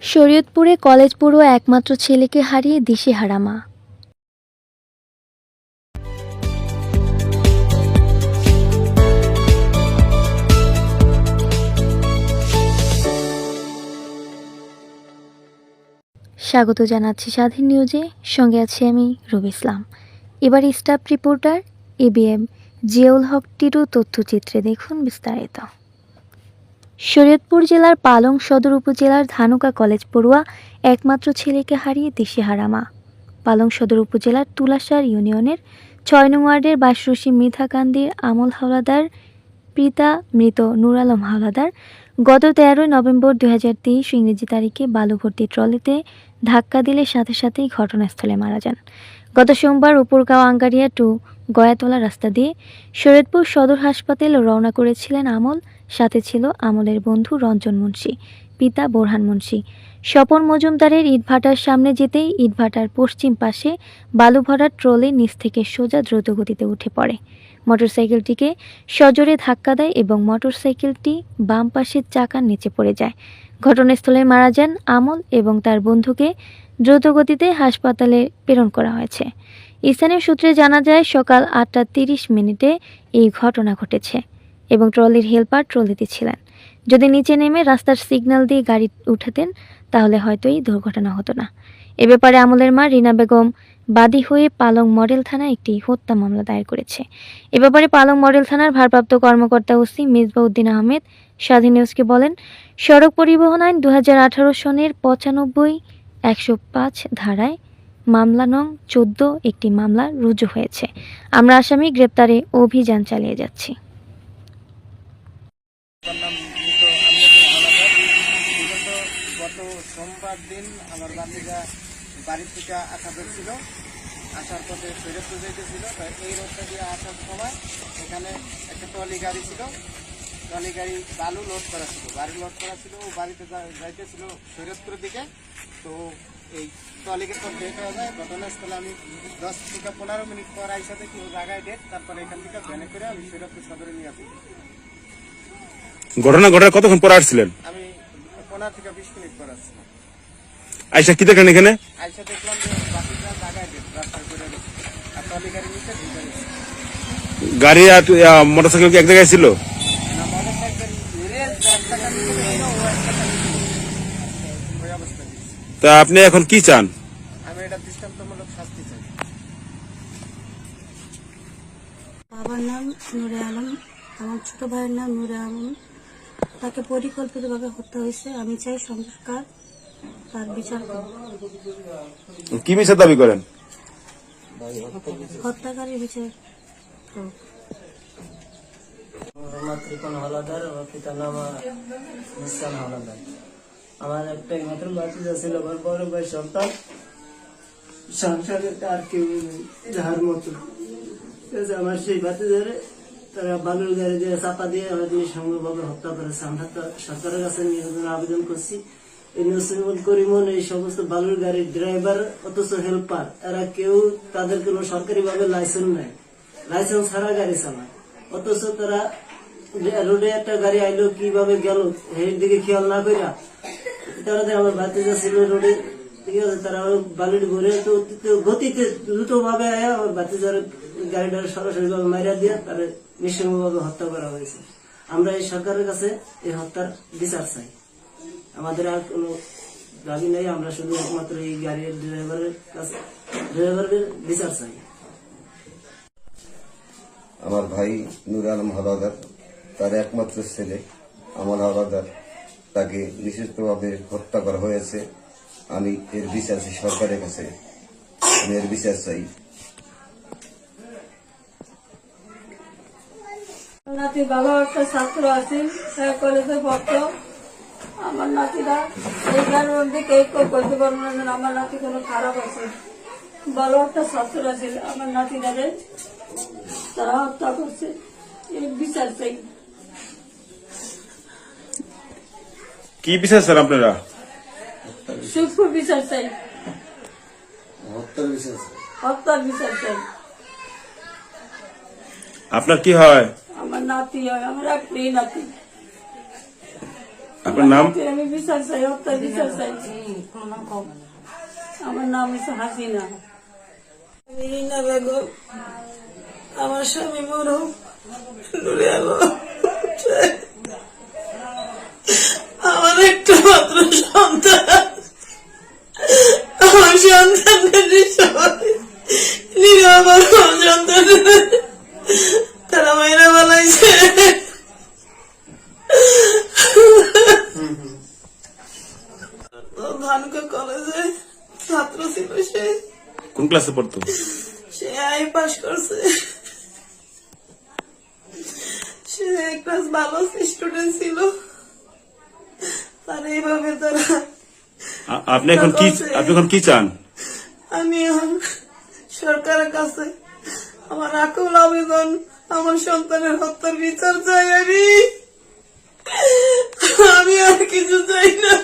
শরীয়তপুরে college পড়ুয়া একমাত্র ছেলেকে হারিয়ে দিশেহারা মা। স্বাগত জানাচ্ছি স্বাধীন নিউজে, সঙ্গে আছি আমি রবি ইসলাম। এবার staff reporter ABM Ziaul Haque Tiru তথ্যচিত্রে দেখুন বিস্তারিত। শরীয়তপুর জেলার পালং সদর উপজেলার ধানুকা কলেজ পড়ুয়া একমাত্র ছেলেকে হারিয়ে দিশেহারা মা পালং সদর উপজেলার তুলাসার ইউনিয়নের ছয় নং ওয়ার্ডের বাসরসী মৃধাকান্দির আমল হাওলাদার পিতা মৃত নুর আলম হাওলাদার গত তেরোই নভেম্বর দু হাজার তেইশ ইংরেজি তারিখে বালুভর্তি ট্রলিতে ধাক্কা দিলে সাথে সাথেই ঘটনাস্থলে মারা যান। গত সোমবার উপরগাঁও আঙ্গারিয়া টু গয়াতলা রাস্তা দিয়ে শরীয়তপুর সদর হাসপাতাল রওনা করেছিলেন আমল সাথে ছিল আমলের বন্ধু রঞ্জন মুন্সী, পিতা বোরহান মুন্সী। স্বপন মজুমদারের ইটভাটার সামনে যেতেই ইটভাটার পশ্চিম পাশে বালু ভরার ট্রলি নিচ থেকে সোজা দ্রুতগতিতে উঠে পড়ে। মোটরসাইকেলটিকে সজোরে ধাক্কা দেয় এবং মোটরসাইকেলটি বাম পাশের চাকার নিচে পড়ে যায়। ঘটনাস্থলে মারা যান আমল এবং তার বন্ধুকে দ্রুতগতিতে হাসপাতালে প্রেরণ করা হয়েছে। স্থানীয় সূত্রে জানা যায়, সকাল আটটা তিরিশ মিনিটে এই ঘটনা ঘটেছে। এবং ট্রলির হেলপার ট্রলিতে ছিলেন। যদি নিচে নেমে রাস্তার সিগন্যাল দিয়ে গাড়ি উঠাতেন, তাহলে হয়তো এই দুর্ঘটনা হতো না। এ ব্যাপারে আমলের মা রিনা বেগম বাদী হয়ে পালং মডেল থানায় একটি হত্যা মামলা দায়ের করেছে। এ ব্যাপারে পালং মডেল থানার ভারপ্রাপ্ত কর্মকর্তা ওসি মেজবাউদ্দিন আহমেদ স্বাধীন নিউজকে বলেন, সড়ক পরিবহন আইন দু হাজার আঠারো সনের পঁচানব্বই একশো পাঁচ ধারায় মামলা নং চোদ্দ একটি মামলা রুজু হয়েছে। আমরা আসামি গ্রেপ্তারে অভিযান চালিয়ে যাচ্ছি। গত সোমবার দিন আমার বাচ্চাটা বাড়ির থেকে আসা করছিল আসার পথে সৈরতপুর যেতেছিল এই রোডটা দিয়ে আসার সময় এখানে একটা ট্রলি গাড়ি ছিল। ট্রলি গাড়ি বালু লোড করা ছিল। বাড়ি লোড করা ছিল ও বাড়িতে যাইতেছিল সৈরতপুরের দিকে। তো এই ট্রলিকে তো ডেট হয়ে যায়। ঘটনাস্থলে আমি দশ থেকে পনেরো মিনিট পর আইসা দেখি ও জায়গায় ডেট তারপরে এখান থেকে ভ্যানে করে আমি সৈরতপুর সদরে নিয়ে আসি। ঘটনা ঘটার কতক্ষণ পর আসছিলেন? আমি পনেরো থেকে বিশ মিনিট পর আসছিলাম। আইসা কি দেখেন এখানে? আইসা দেখলাম যে বাকিটা জায়গায় ডেট করে আর ট্রলি গাড়ি নিচে গাড়ি আর মোটরসাইকেল কি এক জায়গায় ছিল? মোটর সাইকেল তা আপনি এখন কি চান? আমি এটা দৃষ্টান্তমূলক শাস্তি চাই। বাবার নাম নুরে আলম। আমার ছোট ভাইয়ের নাম নুরে আলম। তাকে পরিকল্পিতভাবে হত্যা হয়েছে। আমি চাই সংস্কার তার বিচার কি মিশে দাবি করেন? হত্যাকারীর বিচার আমার পিতার নাম মুস্কান আমার একটাই মাত্র বাচ্চা ছিল আমার বড় ভাই সন্তান। সংসারে আর কেউ যাহার মতো। আমার সেই বাচ্চাদের তারা বালুর গাড়ি দিয়ে চাপা দিয়ে আমাদের সঙ্গভাবে হত্যা করেছে আমরা সরকারের কাছে নিবেদন আবেদন করছি। করিমন এই সমস্ত বালুর গাড়ির ড্রাইভার অথচ হেল্পার, এরা কেউ তাদের কোনো সরকারি ভাবে লাইসেন্স নেই। লাইসেন্স ছাড়া গাড়ি চালায়। অথচ তারা রোডে একটা গাড়ি আইলো, কীভাবে গেল এর দিকে খেয়াল না কইরা। তারা আমার ভাতিজা ছিল রোডে ঠিক আছে তারা ঘুরে তো গতিতে আমার গাড়িটা মারিয়া দিয়ে হত্যা করা হয়েছে। আমরা এই সরকারের কাছে এই হত্যার বিচার চাই। আমাদের আর কোনো দাবি নেই, আমরা শুধু একমাত্র এই গাড়ির ড্রাইভারের কাছে, ড্রাইভারের বিচার চাই। আমার ভাই নুর আলম হাওলাদার, তার একমাত্র ছেলে আমল হাওলাদার, তাকে নিষিদ্ধভাবে হত্যা করা হয়েছে। আমি এর বিচার চাই সরকারের কাছে। আমি এর বিচার চাই। নাতি ভালো একটা ছাত্র আছে কলেজে পড়তো। আমার নাতিরা এই কেউ করতে পারব না আমার নাতি কোনো খারাপ আছে। ভালো একটা ছাত্র আছে আমার নাতিদারে তারা হত্যা করছে। এই বিচার চাই। কি বিচার স্যার আপনারা? বিচার চাই হত্যার বিচার হত্যার বিচার চাই আপনার কি হয়? আমার নাতি হয় আমার একটাই নাতি। আপনার নাম? আমি বিচার চাই হত্যার বিচার চাই আমার নাম হচ্ছে হাসিনা। আমি রিনা বেগম। আমার স্বামী মরম নুরে আলম আমার একটা মাত্র সন্তান আমার সন্তানের সবাই সন্তান তারা মাইরা বানাইছে ছাত্র ছিল সে কোন ক্লাসে পড়তো? সে আই পাস করছে সে ক্লাস ভালো স্টুডেন্ট ছিল। তার এইভাবে তারা আপনি এখন কি আপনি এখন কি চান? আমি এখন সরকারের কাছে আমার আকুল আবেদন আমার সন্তানের হত্যার বিচার চাই আমি। আমি আর কিছু চাই না।